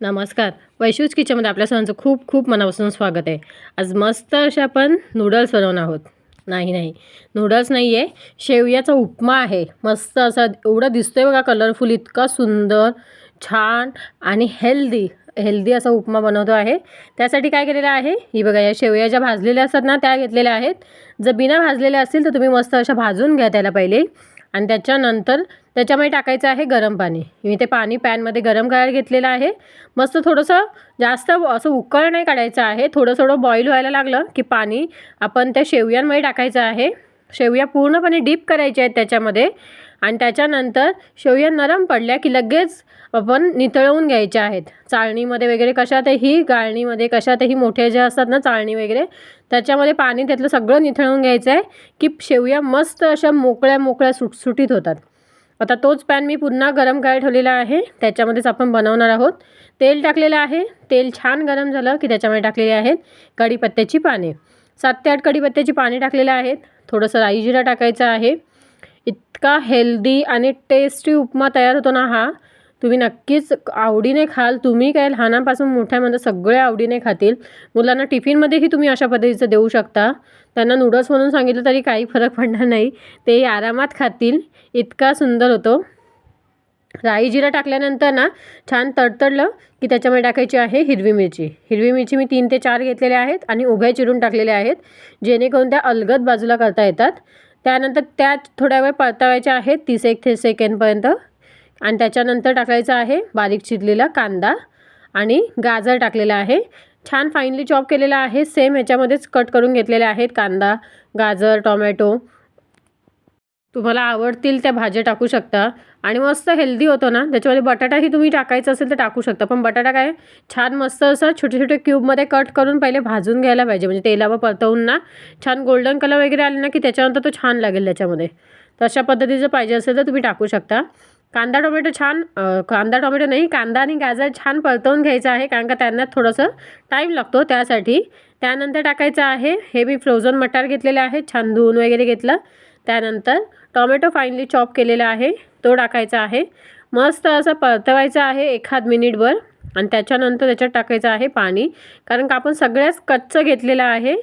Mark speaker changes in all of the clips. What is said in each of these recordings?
Speaker 1: नमस्कार. वैशूज किचनमध्ये आपल्या सर्वांचं खूप खूप मनापासून स्वागत आहे. आज मस्त असे आपण नूडल्स बनवणार आहोत. नाही नाही. नूडल्स नाही आहे शेवयाचा उपमा आहे. मस्त असा एवढा दिसतोय बघा कलरफुल इतका सुंदर छान आणि हेल्दी हेल्दी असा उपमा बनवतो आहे. त्यासाठी काय केलेलं आहे? ही बघा या शेवया ज्या भाजलेल्या असतात ना त्या घेतलेल्या आहेत. जर बिना भाजलेल्या असतील तर तुम्ही मस्त अशा भाजून घ्या त्याला पहिले. आणि त्याच्यानंतर त्याच्यामध्ये टाकायचं आहे गरम पाणी. मी ते पाणी पॅनमध्ये गरम करायला घेतलेलं आहे. मस्त थोडंसं जास्त असं उकळ नाही काढायचं आहे. थोडं थोडं बॉईल व्हायला लागलं की पाणी आपण त्या शेवयांमध्ये टाकायचं आहे. शेवया पूर्णपणे डीप करायच्या आहेत त्याच्यामध्ये. आणि त्याच्यानंतर शेवया नरम पडल्या की लगेच आपण नितळवून घ्यायच्या आहेत. चाळणीमध्ये वगैरे कशातही गाळणीमध्ये कशातही मोठे जे असतात ना चाळणी वगैरे त्याच्यामध्ये पाणी त्यातलं सगळं निथळवून घ्यायचं आहे की शेवया मस्त अशा मोकळ्या मोकळ्या सुटसुटीत होतात. आता तोच पॅन मी पुन्हा गरम करायला ठेवलेला आहे. त्याच्यामध्येच आपण बनवणार आहोत. तेल टाकलेलं आहे. तेल छान गरम झालं की त्याच्यामध्ये टाकलेले आहेत कढीपत्त्याची पाने. सात ते आठ कढीपत्त्याची पाने टाकलेले आहेत. थोडंसं राई जिरा टाकायचं आहे. इतका हेल्दी आणि टेस्टी उपमा तयार होतो ना हा. तुम्ही नक्कीच आवडीने खाल. तुम्ही काय लहानापासून मोठ्यामध्ये सगळे आवडीने खातील. मुलांना टिफिनमध्येही तुम्ही अशा पद्धतीचं देऊ शकता. त्यांना नूडल्स म्हणून सांगितलं तरी काही फरक पडणार नाही. ते आरामात खातील. इतका सुंदर होतो. राई जिरा टाकल्यानंतर ना छान तडतडलं की त्याच्यामध्ये टाकायची आहे हिरवी मिरची. हिरवी मिरची मी तीन ते चार घेतलेल्या आहेत आणि उभ्या चिरून टाकलेल्या आहेत. जेणेकरून त्या अलगद बाजूला करता येतात. त्यानंतर त्या थोड्या वेळ परतावायच्या आहेत तीस एक ते सेकंडपर्यंत आणि त्याच्यानंतर टाकायचं आहे बारीक चिरलेला कांदा आणि गाजर टाकलेला आहे. छान फाईनली चॉप केलेला आहे. सेम ह्याच्यामध्येच कट करून घेतलेले आहेत कांदा गाजर टोमॅटो तुम्हाला आवडतील त्या भाज्या टाकू शकता. आणि मस्त हेल्दी होतो ना त्याच्यामध्ये बटाटाही तुम्ही टाकायचं असेल तर टाकू शकता. पण बटाटा काय छान मस्त असं छोटे छोटे क्यूबमध्ये कट करून पहिले भाजून घ्यायला पाहिजे. म्हणजे तेलावर परतवून ना छान गोल्डन कलर वगैरे आले ना की त्याच्यानंतर तो छान लागेल त्याच्यामध्ये. तर अशा पद्धतीचं पाहिजे असेल तर तुम्ही टाकू शकता. कांदा टोमॅटो छान कांदा टोमॅटो नाही कांदा आणि गाजर छान परतवून घ्यायचं आहे. कारण का त्यांना थोडंसं टाईम लागतो त्यासाठी. त्यानंतर टाकायचं आहे हे मी फ्रोझन मटार घेतलेले आहे. छान धुवून वगैरे घेतलं. त्यानंतर टॉमॅटो फाईनली चॉप केलेला आहे तो टाकायचा आहे. मस्त असं परतवायचं आहे एखाद मिनिटभर आणि त्याच्यानंतर त्याच्यात टाकायचं आहे पाणी. कारण का आपण सगळ्याच कच्चं घेतलेलं आहे.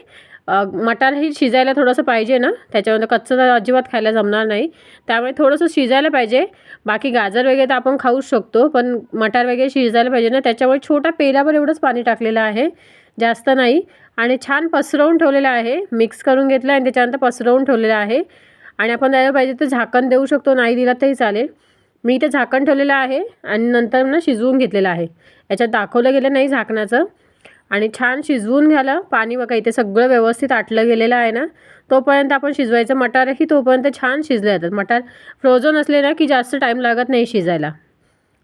Speaker 1: मटारही शिजायला थोडंसं पाहिजे ना त्याच्यामध्ये कच्चं तर अजिबात खायला जमणार नाही. त्यामुळे थोडंसं शिजायला पाहिजे. बाकी गाजर वगैरे तर आपण खाऊच शकतो पण मटार वगैरे शिजायला पाहिजे ना त्याच्यामुळे छोटा पेलावर एवढंच पाणी टाकलेलं आहे. जास्त नाही. आणि छान पसरवून ठेवलेलं आहे. मिक्स करून घेतलं आणि त्याच्यानंतर पसरवून ठेवलेलं आहे. आणि आपण द्यायला पाहिजे तर झाकण देऊ शकतो. नाही दिला तरी चालेल. मी इथे झाकण ठेवलेलं आहे आणि नंतर ना शिजवून घेतलेलं आहे. याच्यात दाखवलं गेलं नाही झाकणाचं. आणि छान शिजवून घ्यायला पाणी बघा इथे सगळं व्यवस्थित आटलं गेलेलं आहे ना. तोपर्यंत आपण शिजवायचं मटारही तोपर्यंत छान शिजले जातात. मटार फ्रोझन असले ना की जास्त टाईम लागत नाही शिजायला.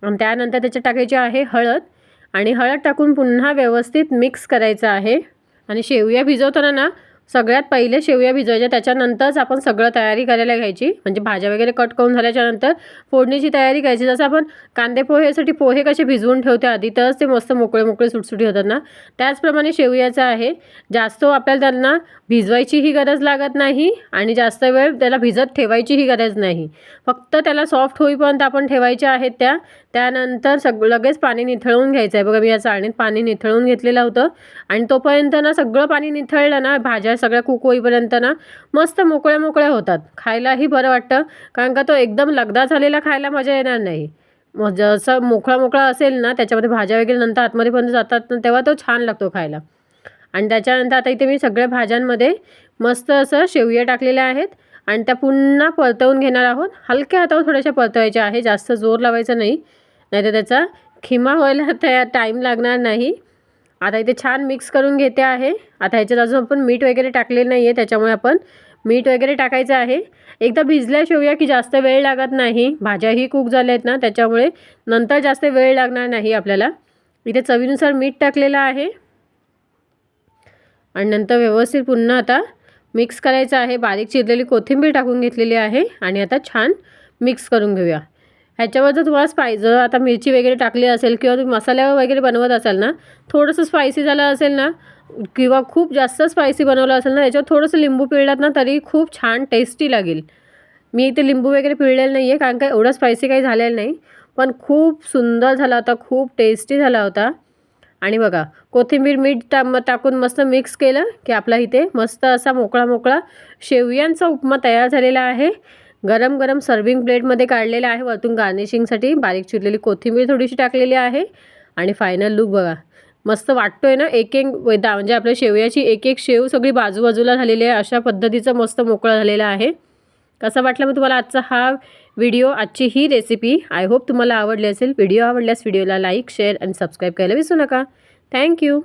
Speaker 1: आणि त्यानंतर त्याच्यात टाकायची आहे हळद. आणि हळद टाकून पुन्हा व्यवस्थित मिक्स करायचं आहे. आणि शेवया भिजवताना ना सगळ्यात पहिले शेवया भिजवायच्या त्याच्यानंतरच आपण सगळं तयारी करायला घ्यायची. म्हणजे भाज्या वगैरे कट करून झाल्याच्यानंतर फोडणीची तयारी करायची जसं आपण कांदे पोहेसाठी पोहे कसे भिजवून ठेवते आधी तरच ते मस्त मोकळे मोकळे सुटसुटी होतात ना. त्याचप्रमाणे शेवयाचं आहे. जास्त आपल्याला त्यांना भिजवायचीही गरज लागत नाही आणि जास्त वेळ त्याला भिजत ठेवायचीही गरज नाही. फक्त त्याला सॉफ्ट होईपर्यंत आपण ठेवायच्या आहेत त्या. त्यानंतर सग लगेच पाणी निथळवून घ्यायचं आहे. बघा मी या चाळणीत पाणी निथळवून घेतलेलं होतं. आणि तोपर्यंत ना सगळं पाणी निथळलं ना भाज्या सगळ्या कुक होईपर्यंत ना मस्त मोकळ्या मोकळ्या होतात. खायलाही बरं वाटतं. कारण का तो एकदम लगदा झालेला खायला मजा येणार नाही. मग जसं मोकळा मोकळा असेल ना त्याच्यामध्ये भाज्या वगैरे नंतर आतमध्ये पण जातात ना तेव्हा तो छान लागतो खायला. आणि त्याच्यानंतर आता इथे मी सगळ्या भाज्यांमध्ये मस्त असं शेवया टाकलेल्या आहेत. आणि त्या पुन्हा परतवून घेणार आहोत. हलक्या हातावर थोड्याशा परतवायच्या आहे. जास्त जोर लावायचा नाही. नाहीतर त्याचा खिमा व्हायला त्या टाईम लागणार नाही. आता इथे छान मिक्स करून घेते आहे. आता ह्याच्यात अजून आपण मीठ वगैरे टाकलेलं नाही आहे त्याच्यामुळे आपण मीठ वगैरे टाकायचं आहे. एकदा भिजल्या शेवया की जास्त वेळ लागत नाही. भाज्याही कुक झाल्या आहेत ना त्याच्यामुळे नंतर जास्त वेळ लागणार नाही आपल्याला. इथे चवीनुसार मीठ टाकलेलं आहे. आणि नंतर व्यवस्थित पुन्हा आता मिक्स करायचं आहे. बारीक चिरलेली कोथिंबीर टाकून घेतलेली आहे. आणि आता छान मिक्स करून घेऊया. ह्याच्यावर जर तुम्हाला स्पाय जर आता मिरची वगैरे टाकली असेल किंवा तुम्ही मसाला वगैरे बनवत असाल ना थोडंसं स्पायसी झालं असेल ना किंवा खूप जास्त स्पायसी बनवलं असेल ना याच्यावर थोडंसं लिंबू पिळलात ना तरी खूप छान टेस्टी लागेल. मी इथे लिंबू वगैरे पिळलेलं नाही आहे कारण का एवढं स्पायसी काही झालेलं नाही पण खूप सुंदर झाला होता खूप टेस्टी झाला होता. आणि बघा कोथिंबीर मीठ टा टाकून मस्त मिक्स केलं की आपला इथे मस्त असा मोकळा मोकळा शेवयांचा उपमा तयार झालेला आहे. गरम गरम सर्विंग प्लेटमध्ये काढलेलं आहे वरतून गार्निशिंगसाठी बारीक चिरलेली कोथिंबीर थोडीशी टाकलेली आहे. आणि फायनल लुक बघा. मस्त वाटतोय ना? एक एक वेदा म्हणजे आपल्या शेवयाची एक एक शेव सगळी बाजूबाजूला झालेली आहे. अशा पद्धतीचं मस्त मोकळा झालेला आहे. कसा वाटला मग तुम्हाला आजचा हा व्हिडिओ आजची ही रेसिपी आय होप तुम्हाला आवडली असेल. व्हिडिओ आवडल्यास व्हिडिओला लाईक शेअर आणि सबस्क्राईब करायला विसरू नका. थँक्यू